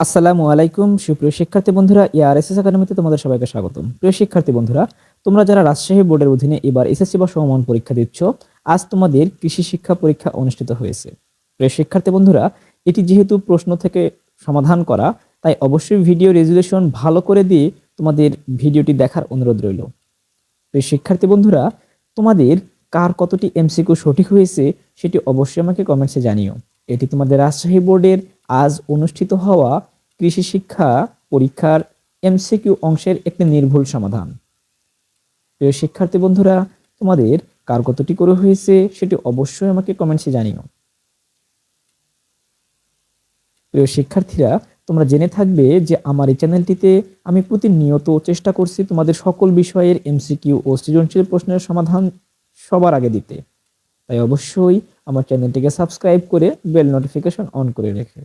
আসসালামু আলাইকুম, সুপ্রিয় শিক্ষার্থী বন্ধুরা এআরএসএস একাডেমিতে তোমাদের সবাইকে স্বাগতম। প্রিয় শিক্ষার্থী বন্ধুরা, তোমরা যারা রাজশাহী বোর্ডের অধীনে এবার এসএসসি বা সমমান পরীক্ষা দিচ্ছ, আজ তোমাদের কৃষি শিক্ষা পরীক্ষা অনুষ্ঠিত হয়েছে। প্রিয় শিক্ষার্থী বন্ধুরা, এটি যেহেতু প্রশ্ন থেকে সমাধান করা, তাই অবশ্যই ভিডিও রেজুলেশন ভালো করে দিয়ে তোমাদের ভিডিওটি দেখার অনুরোধ রইল। প্রিয় শিক্ষার্থী বন্ধুরা, তোমাদের কার কতটি এমসিকিউ সঠিক হয়েছে, সেটি অবশ্যই আমাকে কমেন্টসে জানিও। এটি তোমাদের রাজশাহী বোর্ডের আজ অনুষ্ঠিত হওয়া কৃষি শিক্ষা পরীক্ষার এমসিকিউ অংশের একটি নির্ভুল সমাধান। প্রিয় শিক্ষার্থী বন্ধুরা, তোমাদের কার কতটি করে হয়েছে সেটি অবশ্যই আমাকে কমেন্টসে জানিও। প্রিয় শিক্ষার্থীরা, তোমরা জেনে থাকবে যে আমার এই চ্যানেলটিতে আমি প্রতিনিয়ত চেষ্টা করছি তোমাদের সকল বিষয়ের এমসিকিউ ও সৃজনশীল প্রশ্নের সমাধান সবার আগে দিতে। তাই অবশ্যই আমার চ্যানেলটিকে সাবস্ক্রাইব করে বেল নোটিফিকেশন অন করে রেখে।